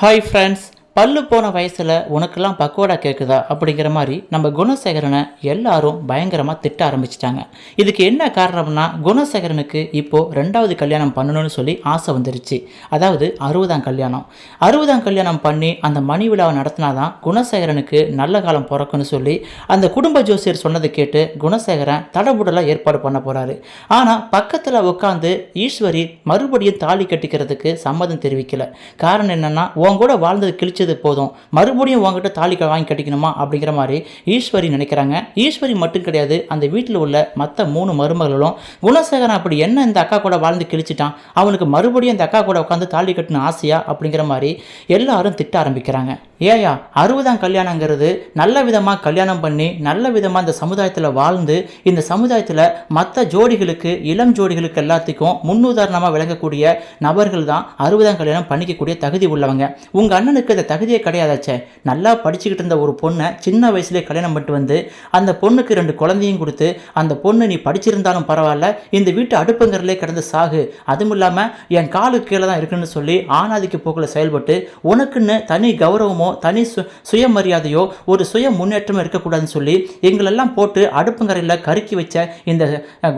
Hi friends, பல்லு போன வயசில் உனக்கெல்லாம் பக்கோடா கேட்குதா அப்படிங்கிற மாதிரி நம்ம குணசேகரனை எல்லாரும் பயங்கரமாக திட்ட ஆரம்பிச்சிட்டாங்க. இதுக்கு என்ன காரணம்னா குணசேகரனுக்கு இப்போது ரெண்டாவது கல்யாணம் பண்ணணும்னு சொல்லி ஆசை வந்துருச்சு. அதாவது அறுபதாம் கல்யாணம். அறுபதாம் கல்யாணம் பண்ணி அந்த மணி விழாவை நடத்தினாதான் குணசேகரனுக்கு நல்ல காலம் பிறக்குன்னு சொல்லி அந்த குடும்ப ஜோசியர் சொன்னதை கேட்டு குணசேகரன் தடபுடலாக ஏற்பாடு பண்ண போகிறாரு ஆனால் பக்கத்தில் உட்காந்து ஈஸ்வரி மறுபடியும் தாலி கட்டிக்கிறதுக்கு சம்மதம் தெரிவிக்கல. காரணம் என்னென்னா உன் கூட வாழ்ந்தது கிழிச்சது போதும். மறுபடியும் உங்ககிட்ட தாலி வாங்கி கட்டிக்கணுமா? அப்படிங்கிற மாதிரி ஈஸ்வரி நினைக்கிறாங்க. ஈஸ்வரி மட்டும் கிடையாது அந்த வீட்டில் உள்ள மற்ற மூணு மருமகளும் குணசேகரன் அப்படி என்ன இந்த அக்கா கூட வாழ்ந்து கிழிச்சிட்டான்? அவனுக்கு மறுபடியும் இந்த அக்கா கூட உட்காந்து தாலி கட்டணும் ஆசையா? அப்படிங்கிற மாதிரி எல்லாரும் திட்ட ஆரம்பிக்கிறாங்க. ஏயா அறுபதாம் கல்யாணங்கிறது நல்ல விதமாக கல்யாணம் பண்ணி நல்ல விதமாக இந்த சமுதாயத்தில் வாழ்ந்து இந்த சமுதாயத்தில் மற்ற ஜோடிகளுக்கு இளம் ஜோடிகளுக்கு எல்லாத்துக்கும் முன்னுதாரணமாக விளங்கக்கூடிய நபர்கள் தான் அறுபதாம் கல்யாணம் பண்ணிக்கக்கூடிய தகுதி உள்ளவங்க. உங்கள் அண்ணனுக்கு இந்த தகுதியே கிடையாதாச்சே? நல்லா படிச்சுக்கிட்டு இருந்த ஒரு பொண்ணை சின்ன வயசுலேயே கல்யாணம் பண்ணிட்டு வந்து அந்த பொண்ணுக்கு ரெண்டு குழந்தையும் கொடுத்து அந்த பொண்ணு நீ படிச்சிருந்தாலும் பரவாயில்ல இந்த வீட்டு அடுப்புங்கிறதுலே கிடந்து சாகு. அதுவும் இல்லாமல் என் காலுக்கு கீழே தான் இருக்குன்னு சொல்லி ஆணாதிக்க போக்கில் செயல்பட்டு உனக்குன்னு தனி கௌரவமோ தனி சு சுயமரியாதையோ ஒரு சுய முன்னேற்றமோ இருக்கக்கூடாதுன்னு சொல்லி எங்களெல்லாம் போட்டு அடுப்புங்கரையில் கருக்கி வச்ச இந்த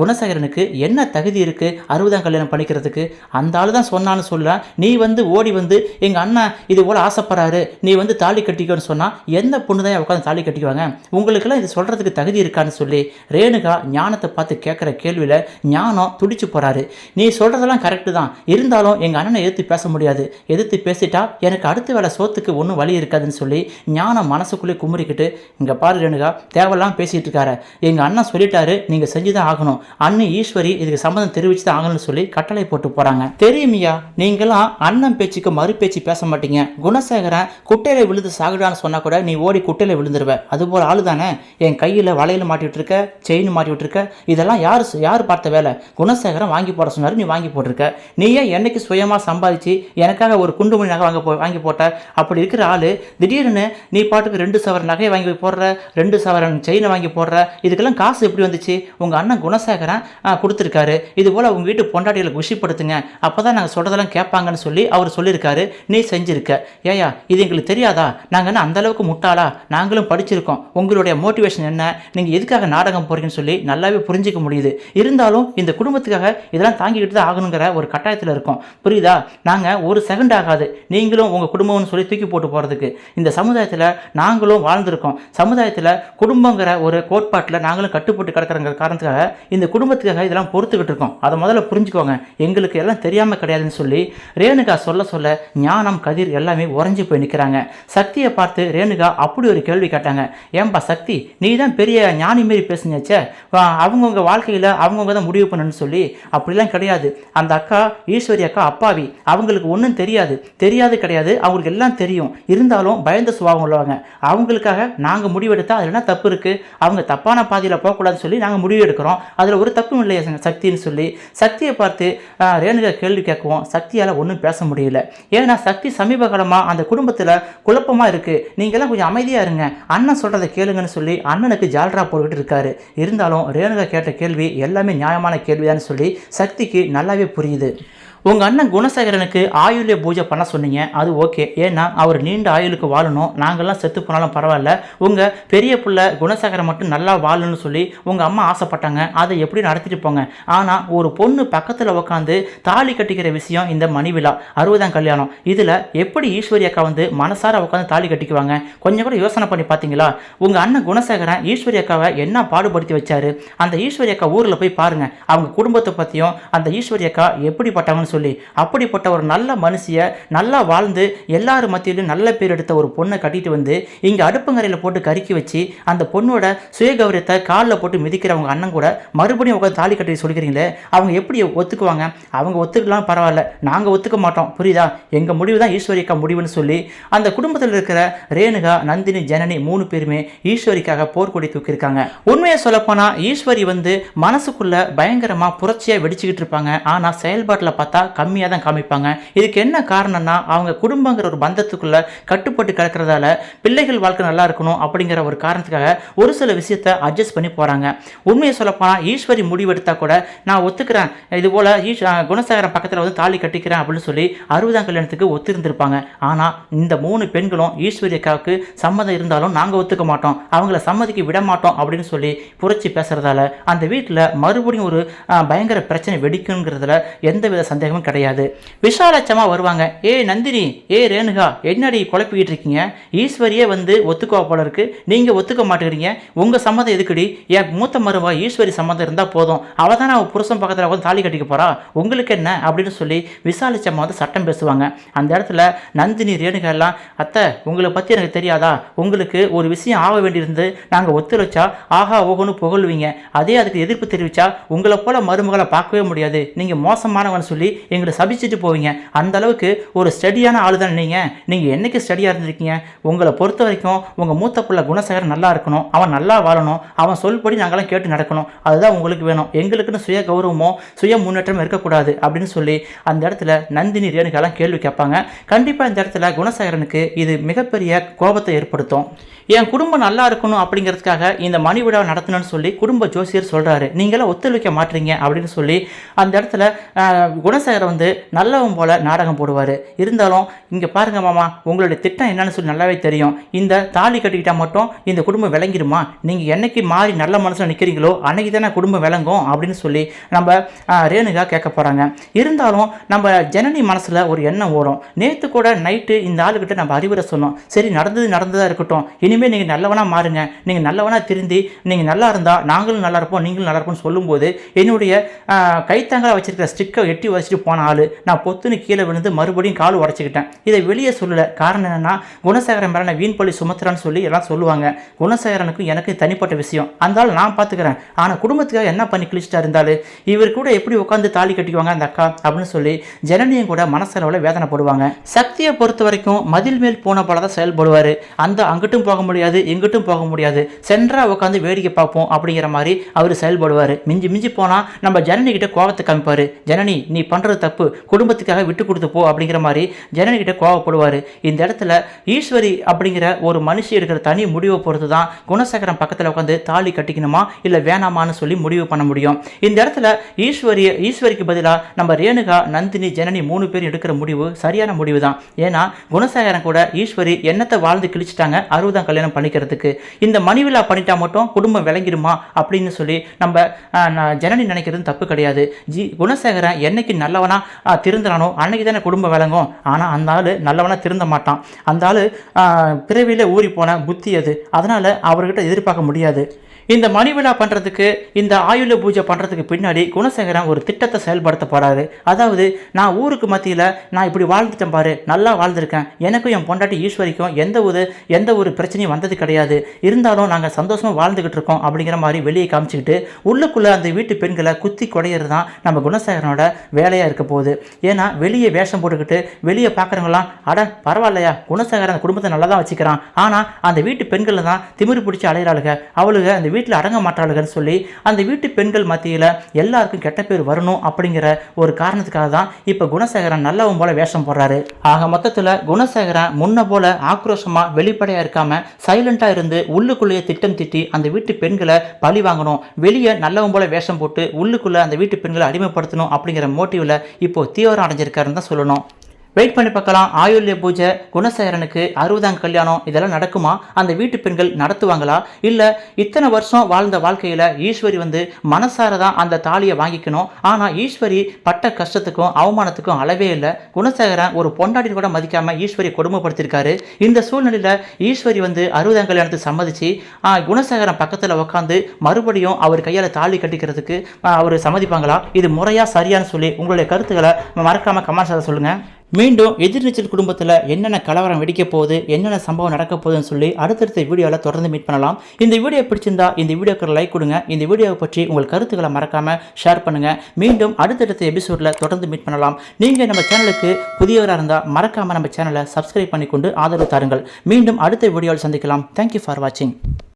குணசேகரனுக்கு என்ன தகுதி இருக்குது அறுபதாம் கல்யாணம் பண்ணிக்கிறதுக்கு அந்த ஆள் தான் சொன்னான்னு சொல்கிறேன் நீ வந்து ஓடி வந்து எங்கள் அண்ணன் இது போல் ஆசைப்படுறாரு. நீ வந்து தாலி கட்டிக்கோன்னு சொன்னால் எந்த பொண்ணு தான் உட்காந்து தாலி கட்டிக்குவாங்க? உங்களுக்கெல்லாம் இது சொல்கிறதுக்கு தகுதி இருக்கான்னு சொல்லி ரேணுகா ஞானத்தை பார்த்து கேட்குற கேள்வியில் ஞானம் துடிச்சு போகிறாரு நீ சொல்கிறதெல்லாம் கரெக்டு தான். இருந்தாலும் எங்கள் அண்ணனை எதிர்த்து பேச முடியாது. எதிர்த்து பேசிட்டா எனக்கு அடுத்த வேலை சோத்துக்கு ஒன்றும் வழி இருக்காதுன்னு சொல்லி ஞானம் மனசுக்குள்ளே குமுறிக்கிட்டு இங்கே பாரு ரேணுகா தேவையெல்லாம் பேசிகிட்டு இருக்காரு. எங்கள் அண்ணன் சொல்லிட்டாரு நீங்கள் செஞ்சு தான் ஆகணும். அண்ணன் ஈஸ்வரி இதுக்கு சம்மந்தம் தெரிவித்து தான் ஆகணும்னு சொல்லி கட்டளை போட்டு போகிறாங்க தெரியுமியா நீங்களாம் அண்ணன் பேச்சுக்கு மறு பேச்சு பேச மாட்டீங்க. குணசேகரன் குட்டையில விழுந்து சாகுடான்னு சொன்னால் கூட நீ ஓடி குட்டையில விழுந்துருவ. அதுபோல் ஆளு தானே என் கையில் வளையல் மாட்டி விட்டுருக்க செயின் மாட்டி விட்டுருக்க இதெல்லாம் யார் யார் பார்த்த வேலை? குணசேகரன் வாங்கி போட சொன்னார் நீ வாங்கி போட்டிருக்க. நீ ஏன் என்னைக்கு சுயமாக சம்பாதிச்சு எனக்காக ஒரு குண்டு மணி நகை வாங்க போ வாங்கி போட்ட? அப்படி இருக்கிற ஆள் திடீர்னு நீ பாட்டுக்கு ரெண்டு சவரன் நகையை வாங்கி போடுற ரெண்டு சவரன் செயினை வாங்கி போடுற இதுக்கெல்லாம் காசு எப்படி வந்துச்சு? உங்கள் அண்ணன் குணசேகரன் கொடுத்துருக்காரு. இது போல் உங்கள் வீட்டு பொண்டாட்டிகளை குஷிப்படுத்துங்க. அப்போ தான் நாங்கள் சொல்கிறதெல்லாம் கேட்பாங்கன்னு சொல்லி அவர் சொல்லியிருக்காரு. நீ செஞ்சுருக்க. ஏயா இது எங்களுக்கு தெரியாதா? நாங்கள் என்ன அந்த அளவுக்கு முட்டாளா? நாங்களும் படிச்சிருக்கோம். உங்களுடைய மோட்டிவேஷன் என்ன? நீங்கள் எதுக்காக நாடகம் போகிறீங்கன்னு சொல்லி நல்லாவே புரிஞ்சிக்க முடியுது. இருந்தாலும் இந்த குடும்பத்துக்காக இதெல்லாம் தாங்கிக்கிட்டு தான் ஆகணுங்கிற ஒரு கட்டாயத்தில் இருக்கோம். புரியுதா? நாங்கள் ஒரு செகண்ட் ஆகாது. நீங்களும் உங்கள் குடும்பம்னு சொல்லி தூக்கி போட்டு போகிறதுக்கு இந்த சமுதாயத்தில் நாங்களும் வாழ்ந்திருக்கோம். சமுதாயத்தில் குடும்பங்கிற ஒரு கோட்பாட்டில் நாங்களும் கட்டுப்பட்டு கிடக்கிறங்கிற காரணத்துக்காக இந்த குடும்பத்துக்காக இதெல்லாம் பொறுத்துக்கிட்டு இருக்கோம். அதை முதல்ல புரிஞ்சுக்கோங்க. எங்களுக்கு எல்லாம் தெரியாமல் கிடையாதுன்னு சொல்லி ரேணுகா சொல்ல சொல்ல ஞானம் கதிர் எல்லாமே உறைஞ்சி போய் நிற்கிறாங்க சக்தியை பார்த்து ரேணுகா அப்படி ஒரு கேள்வி கேட்டாங்க. ஏன்பா சக்தி நீ தான் பெரிய ஞானி மாரி பேசுனியாச்சே? அவங்கவுங்க வாழ்க்கையில் அவங்கவுங்க தான் முடிவு பண்ணணும்னு சொல்லி அப்படிலாம் கிடையாது. அந்த அக்கா ஈஸ்வரி அக்கா அப்பாவி. அவங்களுக்கு ஒன்றும் தெரியாது. தெரியாது கிடையாது. அவங்களுக்கு எல்லாம் தெரியும். இருந்தாலும் பயந்த சுபாவம் உள்ளவங்க. அவங்களுக்காக நாங்கள் முடிவெடுத்தா அதில் என்ன தப்பு இருக்குது அவங்க தப்பான பாதையில் போகக்கூடாதுன்னு சொல்லி நாங்கள் முடிவு எடுக்கிறோம் அதில் ஒரு தப்பும் இல்லையா சக்தின்னு சொல்லி. சக்தியை பார்த்து ரேணுகா கேள்வி கேட்குவோம் சக்தியால் ஒன்றும் பேச முடியல. ஏன்னா சக்தி சமீப காலமாக அந்த குடும்பத்தில் குழப்பமாக இருக்குது நீங்கள்லாம் கொஞ்சம் அமைதியாக இருங்க. அண்ணன் சொல்கிறத கேளுங்கன்னு சொல்லி அண்ணனுக்கு ஜால்ரா போட்டுக்கிட்டு இருக்காரு. இருந்தாலும் ரேணுகா கேட்ட கேள்வி எல்லாமே நியாயமான கேள்விதான்னு சொல்லி சக்திக்கு நல்லாவே புரியுது. உங்கள் அண்ணன் குணசேகரனுக்கு ஆயுள்ய பூஜை பண்ண சொன்னீங்க அது ஓகே. ஏன்னா அவர் நீண்ட ஆயுளுக்கு வாழணும். நாங்கள்லாம் செத்து போனாலும் பரவாயில்ல. உங்கள் பெரிய பிள்ளை குணசேகரன் மட்டும் நல்லா வாழணும்னு சொல்லி உங்கள் அம்மா ஆசைப்பட்டாங்க. அதை எப்படி நடத்திட்டு போங்க? ஆனால் ஒரு பொண்ணு பக்கத்தில் உட்காந்து தாலி கட்டிக்கிற விஷயம் இந்த மணி விழா அறுபதாம் கல்யாணம். இதில் எப்படி ஈஸ்வரி அக்கா வந்து மனசார உட்காந்து தாலி கட்டிக்குவாங்க? கொஞ்சம் கூட யோசனை பண்ணி பார்த்தீங்களா உங்கள் அண்ணன் குணசேகரன் ஈஸ்வரி அக்காவை என்ன பாடுபடுத்தி வச்சாரு? அந்த ஈஸ்வரி அக்கா ஊரில் போய் பாருங்கள் அவங்க குடும்பத்தை பற்றியும் அந்த ஈஸ்வரி அக்கா எப்படிப்பட்டவங்கன்னு சொல்லி அப்படிப்பட்ட ஒரு நல்ல மனுஷிய நல்லா வாழ்ந்து எல்லார் மத்தியிலும் நல்ல பேர் எடுத்த ஒரு பொண்ணை கட்டிட்டு வந்து இங்கே அடுப்புங்கரையில் போட்டு கருக்கி வச்சு அந்த பொண்ணோட சுயகௌரியத்தை காலில் போட்டு மிதிக்கிறவங்க அண்ணன் கூட மறுபடியும் உட்காந்து தாலி கட்டி சொல்லிக்கிறீங்களே அவங்க எப்படி ஒத்துக்குவாங்க? அவங்க ஒத்துக்கலாம் பரவாயில்ல நாங்கள் ஒத்துக்க மாட்டோம். புரியுதா? எங்கள் முடிவு தான் ஈஸ்வரிக்கா முடிவுன்னு சொல்லி அந்த குடும்பத்தில் இருக்கிற ரேணுகா நந்தினி ஜனனி மூணு பேருமே ஈஸ்வரிக்காக போர்க்கொடி தூக்கியிருக்காங்க. உண்மையை சொல்லப்போனால் ஈஸ்வரி வந்து மனசுக்குள்ளே பயங்கரமாக புரட்சியாக வெடிச்சுக்கிட்டு இருப்பாங்க. ஆனால் செயல்பாட்டில் பார்த்தா பார்த்தா கம்மியாக தான் காமிப்பாங்க. இதுக்கு என்ன காரணம்னா அவங்க குடும்பங்கிற ஒரு பந்தத்துக்குள்ள கட்டுப்பட்டு கிடக்கிறதால பிள்ளைகள் வாழ்க்கை நல்லா இருக்கணும் அப்படிங்கிற ஒரு காரணத்துக்காக ஒரு சில விஷயத்த அட்ஜஸ்ட் பண்ணி போகிறாங்க உண்மையை சொல்லப்போனால் ஈஸ்வரி முடிவெடுத்தால் கூட நான் ஒத்துக்கிறேன். இது போல் ஈஸ் குணசாகரம் பக்கத்தில் வந்து தாலி கட்டிக்கிறேன் அப்படின்னு சொல்லி அறுபதாம் கல்யாணத்துக்கு ஒத்திருந்திருப்பாங்க. ஆனால் இந்த மூணு பெண்களும் ஈஸ்வரி அக்காவுக்கு சம்மதம் இருந்தாலும் நாங்கள் ஒத்துக்க மாட்டோம். அவங்கள சம்மதிக்கு விட மாட்டோம் அப்படின்னு சொல்லி புரட்சி பேசுறதால அந்த வீட்டில் மறுபடியும் ஒரு பயங்கர பிரச்சனை வெடிக்குங்கிறதுல எந்தவித சந்தேகமும் கிடையாது. விசாலட்சமாக வருவாங்க. ஏ நந்தினி ஏ ரேணுகா என்னடி குழப்பிக்கிட்டு இருக்கீங்க? ஈஸ்வரியே வந்து ஒத்துக்கோ போல இருக்கு. நீங்கள் ஒத்துக்க மாட்டேங்கிறீங்க. உங்கள் சம்மந்தம் எதுக்குடி? என் மூத்த மருவா ஈஸ்வரி சம்மந்தம் இருந்தால் போதும். அவள் தானே அவள் புருஷன் பக்கத்தில் வந்து தாலி கட்டிக்க போகிறா உங்களுக்கு என்ன? அப்படின்னு சொல்லி விசாலட்சமாக வந்து சட்டம் பேசுவாங்க. அந்த இடத்துல நந்தினி ரேணுகா எல்லாம் அத்தை உங்களை பற்றி எனக்கு தெரியாதா? உங்களுக்கு ஒரு விஷயம் ஆக வேண்டியிருந்து நாங்கள் ஒத்துழைச்சா ஆஹா ஓகோன்னு புகழ்வீங்க. அதே அதுக்கு எதிர்ப்பு தெரிவிச்சா உங்களை போல மருமகளை பார்க்கவே முடியாது. நீங்கள் மோசமானவன் சொல்லி எங்களை சபிச்சுட்டு போவீங்க. அந்த அளவுக்கு ஒரு ஸ்டடியான ஆள் தானே நீங்கள் நீங்கள் என்னைக்கு ஸ்டடியாக இருந்திருக்கீங்க? உங்களை பொறுத்த வரைக்கும் உங்கள் மூத்த பிள்ளை குணசேகரன் நல்லா இருக்கணும். அவன் நல்லா வாழணும். அவன் சொல்படி நாங்களாம் கேட்டு நடக்கணும். அதுதான் உங்களுக்கு வேணும். எங்களுக்குன்னு சுய கௌரவமோ சுய முன்னேற்றமும் இருக்கக்கூடாது அப்படின்னு சொல்லி அந்த இடத்துல நந்தினி ரேணுகாலாம் கேள்வி கேட்பாங்க. கண்டிப்பாக இந்த இடத்துல குணசேகரனுக்கு இது மிகப்பெரிய கோபத்தை ஏற்படுத்தும். என் குடும்பம் நல்லா இருக்கணும் அப்படிங்கிறதுக்காக இந்த மணி விழாவை நடத்தணும்னு சொல்லி குடும்ப ஜோசியர் சொல்கிறாரு நீங்களாம் ஒத்துழைக்க மாட்டீங்க அப்படின்னு சொல்லி அந்த இடத்துல ஆஹ், குணசேகரன் வந்து நல்லவன் போல நாடகம் போடுவார். இருந்தாலும் இங்கே பாருங்க மாமா உங்களுடைய திட்டம் என்னன்னு சொல்லி நல்லாவே தெரியும். இந்த தாலி கட்டிக்கிட்டால் மட்டும் இந்த குடும்பம் விளங்கிடுமா நீங்கள் என்னைக்கு மாறி நல்ல மனசில் நிற்கிறீங்களோ அன்னைக்கு தானே குடும்பம் விளங்கும் அப்படின்னு சொல்லி நம்ம ரேணுகா கேட்க போகிறாங்க இருந்தாலும் நம்ம ஜனனி மனசில் ஒரு எண்ணம் ஓடும் நேற்று கூட நைட்டு இந்த ஆளுக்கிட்ட நம்ம அறிவுரை சொன்னோம். சரி நடந்தது நடந்ததாக இருக்கட்டும். இனிமேல் நீங்கள் நல்லவனாக மாறுங்க. நீங்கள் நல்லவனாக திருந்தி நீங்கள் நல்லா இருந்தால் நாங்களும் நல்லா இருப்போம் நீங்களும் நல்லா இருப்போம்னு சொல்லும்போது என்னுடைய கைத்தாங்களாக கைத்தாங்கலா வச்சிருக்கிற ஸ்டிக்கை எட்டி வச்சுட்டு போன ஆள். நான் பொத்துன்னு கீழே விழுந்து மறுபடியும் கால் உடச்சிக்கிட்டேன். இதை வெளியே சொல்லலை. காரணம் என்னன்னா குணசேகரன் மேலே நான் வீண் சுமத்துறான்னு சொல்லி எல்லாம் சொல்லுவாங்க. குணசேகரனுக்கும் எனக்கு தனிப்பட்ட விஷயம். அந்த ஆள் நான் பார்த்துக்கிறேன் ஆனால் குடும்பத்துக்காக என்ன பண்ணி கிழிச்சிட்டா இருந்தாலும் இவர் கூட எப்படி உட்காந்து தாலி கட்டிக்குவாங்க அந்த அக்கா அப்படின்னு சொல்லி ஜனனியும் கூட மனசளவில் வேதனைப்படுவாங்க. சக்தியை பொறுத்த வரைக்கும் மதில் மேல் போன போல தான் செயல்படுவார். அந்த அங்கிட்டும் போக முடியாது இங்கிட்டும் போக முடியாது. சென்றா உட்காந்து வேடிக்கை பார்ப்போம் அப்படிங்கிற மாதிரி அவர் செயல்படுவார். மிஞ்சி மிஞ்சி போனால் நம்ம ஜனனி கிட்ட கோவத்தை காமிப்பார். ஜனனி நீ பண்ணுறது தப்பு குடும்பத்துக்காக விட்டு கொடுத்து போ அப்படிங்கிற மாதிரி ஜனனி கோவப்படுவார். இந்த இடத்துல ஈஸ்வரி அப்படிங்கிற ஒரு மனுஷி எடுக்கிற தனி முடிவை பொறுத்து தான் குணசேகரன் பக்கத்தில் உட்காந்து தாலி கட்டிக்கணுமா இல்லை வேணாமான்னு சொல்லி முடிவு பண்ண முடியும். இந்த இடத்துல ஈஸ்வரி ஈஸ்வரிக்கு பதிலாக நம்ம ரேணுகா நந்தினி ஜனனி மூணு பேர் எடுக்கிற முடிவு சரியான முடிவு தான் ஏன்னா குணசேகரன் கூட ஈஸ்வரி என்னத்தை வாழ்ந்து கிழிச்சிட்டாங்க அறுபதாம் கல்யாணம் பண்ணிக்கிறதுக்கு. இந்த மணிவிழா பண்ணிட்டா மட்டும் குடும்பம் விளங்கிடுமா அப்படின்னு சொல்லி நம்ம ஜனனி நினைக்கிறது தப்பு கிடையாது. ஜி குணசேகரன் என்னைக்கு நல்ல நல்லவனாக திருந்துறானோ அன்னைக்கு தானே குடும்பம் விளங்கும். ஆனால் அந்த ஆள் நல்லவனாக திருந்த மாட்டான். அந்த ஆள் பிறவியில் ஊறி போன புத்தி அது. அதனால் அவர்கிட்ட எதிர்பார்க்க முடியாது. இந்த மணி விழா பண்ணுறதுக்கு இந்த ஆயுள பூஜை பண்ணுறதுக்கு பின்னாடி குணசேகரன் ஒரு திட்டத்தை செயல்படுத்த போகிறாரு அதாவது நான் ஊருக்கு மத்தியில் நான் இப்படி வாழ்ந்துட்டேன் பாரு நல்லா வாழ்ந்திருக்கேன். எனக்கும் என் பொண்டாட்டி ஈஸ்வரிக்கும் எந்த ஒரு எந்த ஒரு பிரச்சனையும் வந்தது கிடையாது. இருந்தாலும் நாங்கள் சந்தோஷமாக வாழ்ந்துக்கிட்டு இருக்கோம் அப்படிங்கிற மாதிரி வெளியே காமிச்சிக்கிட்டு உள்ளுக்குள்ளே அந்த வீட்டு பெண்களை குத்தி குடையிறது தான் நம்ம குணசேகரனோட வேலையாக இருக்க போகுது. ஏன்னா வெளியே வேஷம் போட்டுக்கிட்டு வெளியே பார்க்குறவங்களாம் அட பரவாயில்லையா குணசேகரன் அந்த குடும்பத்தை நல்லா தான் வச்சுக்கிறான். ஆனால் அந்த வீட்டு பெண்களை தான் திமிரு பிடிச்சி அலையிறாளுங்க அவளுக அந்த வீட்டில் அடங்க மாட்டாளுகன்னு சொல்லி அந்த வீட்டு பெண்கள் மத்தியில் எல்லாருக்கும் கெட்ட பேர் வரணும் அப்படிங்கிற ஒரு காரணத்துக்காக தான் இப்போ குணசேகரன் நல்லவன் போல வேஷம் போடுறாரு. ஆக மொத்தத்தில் குணசேகரன் முன்ன போல ஆக்ரோஷமாக வெளிப்படையாக இருக்காமல் சைலண்ட்டாக இருந்து உள்ளுக்குள்ளேயே திட்டம் திட்டி அந்த வீட்டு பெண்களை பழி வாங்கணும். வெளியே நல்லவன் போல வேஷம் போட்டு உள்ளுக்குள்ளே அந்த வீட்டு பெண்களை அடிமைப்படுத்தணும் அப்படிங்கிற மோட்டிவில் இப்போ தீவிரம் அடைஞ்சிருக்காருன்னு தான் சொல்லணும். வெயிட் பண்ணி பார்க்கலாம். ஆயுள்ய பூஜை குணசேகரனுக்கு அறுபதாம் கல்யாணம் இதெல்லாம் நடக்குமா? அந்த வீட்டு பெண்கள் நடத்துவாங்களா? இல்லை இத்தனை வருஷம் வாழ்ந்த வாழ்க்கையில் ஈஸ்வரி வந்து மனசார தான் அந்த தாலியை வாங்கிக்கணும். ஆனால் ஈஸ்வரி பட்ட கஷ்டத்துக்கும் அவமானத்துக்கும் அளவே இல்லை. குணசேகரன் ஒரு பொண்டாட்டி கூட மதிக்காம ஈஸ்வரி கொடுமைப்படுத்தியிருக்காரு இந்த சூழ்நிலையில் ஈஸ்வரி வந்து அறுபதாம் கல்யாணத்துக்கு சம்மதிச்சு குணசேகரன் பக்கத்தில் உட்காந்து மறுபடியும் அவர் கையால் தாலி கட்டிக்கிறதுக்கு அவர் சம்மதிப்பாங்களா? இது முறையாக சரியான்னு சொல்லி உங்களுடைய கருத்துக்களை மறக்காமல் கமெண்ட்ஸில் சொல்லுங்கள் மீண்டும் எதிர்நீச்சல் குடும்பத்தில் என்னென்ன கலவரம் வெடிக்க போகுது என்னென்ன சம்பவம் நடக்க போகுதுன்னு சொல்லி அடுத்தடுத்த வீடியோவில் தொடர்ந்து மீட் பண்ணலாம். இந்த வீடியோ பிடிச்சிருந்தா இந்த வீடியோக்கு லைக் கொடுங்க. இந்த வீடியோவை பற்றி உங்கள் கருத்துக்களை மறக்காமல் ஷேர் பண்ணுங்கள் மீண்டும் அடுத்தடுத்த எபிசோடில் தொடர்ந்து மீட் பண்ணலாம். நீங்கள் நம்ம சேனலுக்கு புதியவராக இருந்தால் மறக்காமல் நம்ம சேனலை சப்ஸ்கிரைப் பண்ணிக்கொண்டு ஆதரவு தாருங்கள். மீண்டும் அடுத்த வீடியோவில் சந்திக்கலாம். தேங்க்யூ ஃபார் வாட்சிங்